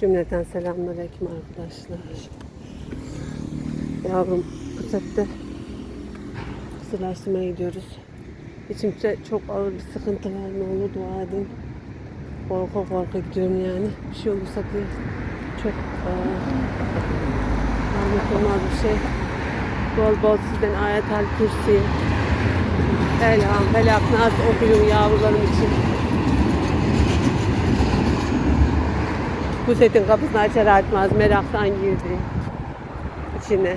Cümleten selamünaleyküm arkadaşlar. Yavrum bu sette kısırlaştırmaya gidiyoruz. İçimde çok ağır bir sıkıntı var. Ne olur dua edin. Korka korka gidiyorum yani. Bir şey olursa diye çok anlatılmaz bir şey. Bol bol sizden ayetel kürsi, Elham, Felak, Nas okuyun yavrularım için. Bu setin kapısını açar açmaz meraktan girdi içine.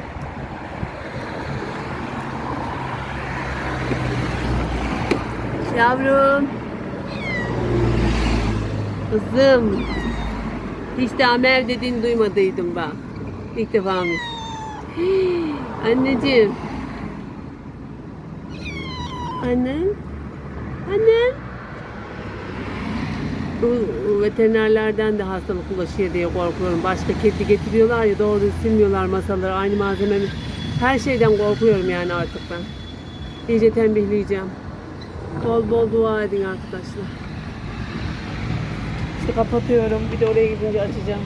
Yavrum. Kızım. Hiç daha mev dediğini duymadıydım bak. İlk defa mı? Anneciğim. Annem. Annem. Bu veterinerlerden de hastalık bulaşıyor diye korkuyorum. Başka kedi getiriyorlar ya doğru silmiyorlar masaları. Aynı malzemenin her şeyden korkuyorum yani artık ben. İyice tembihleyeceğim. Bol bol dua edin arkadaşlar. İşte kapatıyorum. Bir de oraya gidince açacağım.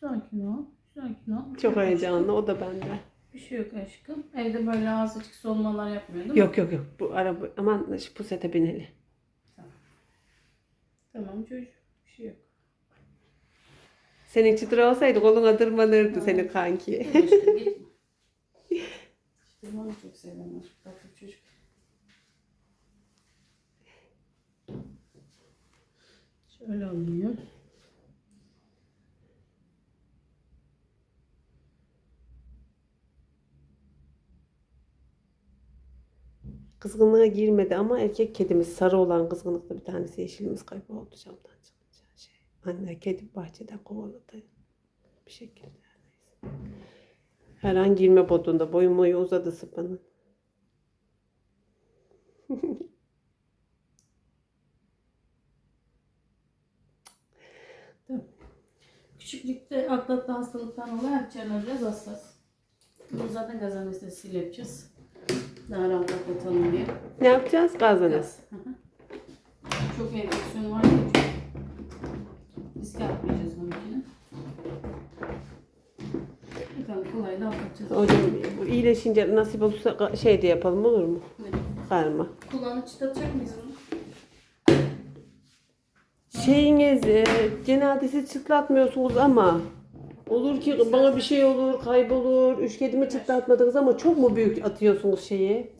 Sakin ol. Sakin ol. Çok heyecanlı. O da bende. Bir şey yok aşkım. Evde böyle azıcık solmalar yapmıyor değil mi? Yok yok yok. Bu araba aman şu pusete bineli. Tamam çocuğum. Bir şey yok. Senin çıtır olsaydı koluna tırmanırdı senin kanki. Dur aşkım gitme. İşte çok aşkım. Tatlı çocuk. Şöyle alınıyor. Kızgınlığa girmedi ama erkek kedimiz sarı olan kızgınlıkta bir tanesi yeşilimiz kayboldu camdan çıkınca. Şey, anne kedi bahçeden kovaladı. Bir şekilde. Her an girme modunda. Boyun boyu uzadı sıpanın. Küçüklükte atlattığı hastalıktan dolayı akciğerler biraz hassas. Bunu zaten gaz anestezisiyle yapacağız. Daha rahat atlatalım diye. Ne yapacağız? Gazlanız. Gaz. Hı hı. Çok enfeksiyon var ya çok. Riske atmayacağız onunkini. Bakalım kolay da atlatacağız. Hocam bu iyileşince nasip olursa şey de yapalım olur mu? Ne? Karma. Kulağını çıtlatacak mıyız bunu? Şeyiniz e, cenazesi çıtlatmıyorsunuz ama olur ki bana bir şey olur, kaybolur. Üç kedimi çıtlatmadınız ama çok mu büyük atıyorsunuz şeyi?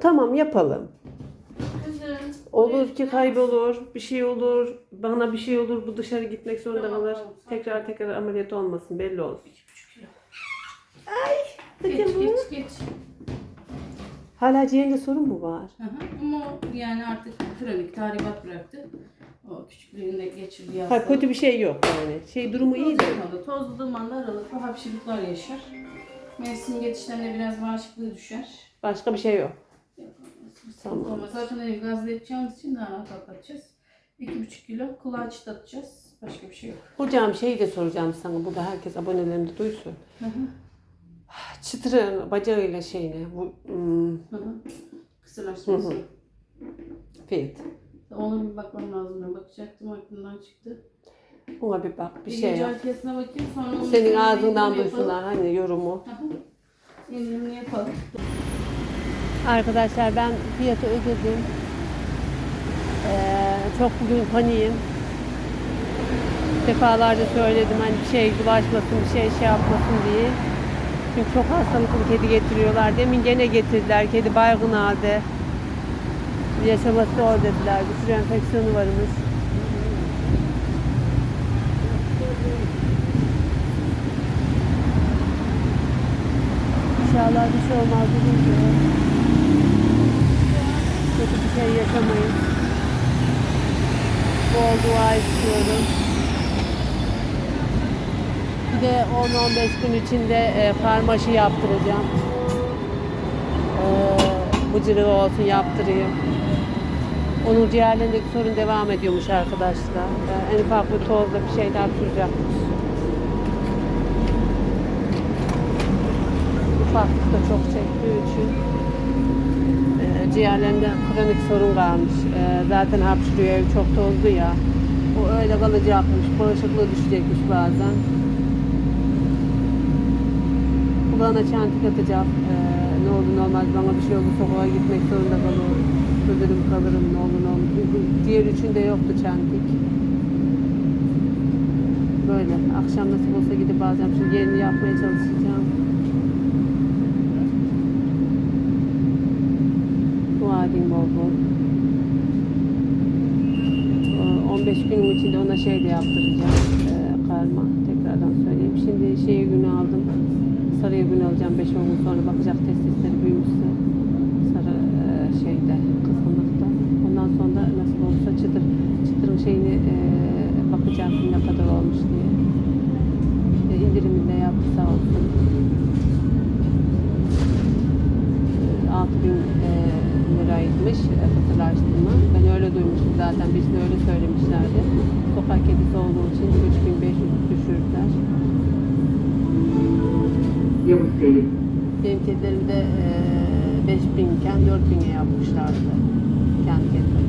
Tamam yapalım. Olur ki kaybolur, bir şey olur, bana bir şey olur, bu dışarı gitmek zorunda kalır. Tekrar tekrar ameliyat olmasın, belli olsun. Kilo. Geç geç geç. Hala ciğerinde sorun mu var? Hı hı. Ama yani artık kronik tahribat bıraktı. O küçüklüğünde geçirdiği Ha, hastalık. kötü bir şey yok yani. Şey durumu iyi de. Tozlu Tozlu dumanda aralıklı hapşırıklar yaşar. Mevsim geçişlerinde biraz bağışıklığı düşer. Başka bir şey yok. Tamam. Tamam. Ama zaten hani gazla yapacağımız için daha rahat atlatacağız. 2,5 kilo kulağı çıtlatacağız. Başka bir şey yok. Hocam şeyi de soracağım sana. Burada herkes abonelerim de duysun. Hı hı. Çıtırın bacağıyla şeyine bu hmm, Hı hı. Hı. fit. Ona bir bakmam lazım. Bakacaktım aklımdan çıktı. Buna bir bak bir Bir şey gece yap. arkasına bakayım sonra onun Senin ağzından indirim duysunlar hani yorumu. yapalım. Hı yapalım. Arkadaşlar ben fiyatı ödedim. Ee, çok bugün paniğim. Defalarca söyledim hani bir şey bulaşmasın, bir şey şey yapmasın diye. Çünkü çok hastalıklı kedi getiriyorlar. Demin gene getirdiler. Kedi baygın halde. Yaşaması zor dediler. Bir sürü enfeksiyonu varmış. İnşallah bir şey olmaz. Bugün kötü bir şey yaşamayız. Bol dua istiyorum. Bir de 10-15 gün içinde e, farmaşı yaptıracağım. E, bıcırığı olsun yaptırayım. Onun ciğerlerindeki sorun devam ediyormuş arkadaşlar. E, en ufak bir tozla bir şeyler süreceğim. ufaklık da çok çektiği için e, ciğerlerinde kronik sorun kalmış. E, zaten hapşırıyor, ev çok tozlu ya. O öyle kalacakmış, bağışıklığı düşecekmiş bazen. Kulağına çantik atacak. E, ne olur ne olmaz bana bir şey olur sokağa gitmek zorunda kalır. Ölürüm kalırım ne olur. Diğer üçünde yoktu çantik. Böyle. Akşam nasıl olsa gidip bazen şimdi yerini yapmaya çalışacağım. Dua edin bol bol. Ee, 15 günün içinde ona şey de yaptıracağım. Ee, karma. Tekrardan söyleyeyim. Şimdi şeye günü aldım. Sarıya günü alacağım. 5-10 gün sonra bakacak testisleri büyümüşse. Sarı e, şeyde kızgınlıkta. Ondan sonra nasıl olursa çıtır. Çıtırın şeyini e, bakacağım ne kadar olmuş diye. E, indiriminde yaptı sağ olsun. 6000 e, liraymış e, fısırlaştırma. Ben öyle duymuştum zaten. Birisine öyle söylemişlerdi. Sokak kedisi olduğu için 3500 düşürdüler. Yavuz Selim. Benim kedilerim de e, 5000 iken 4000'e yapmışlardı. Kendi kedilerim.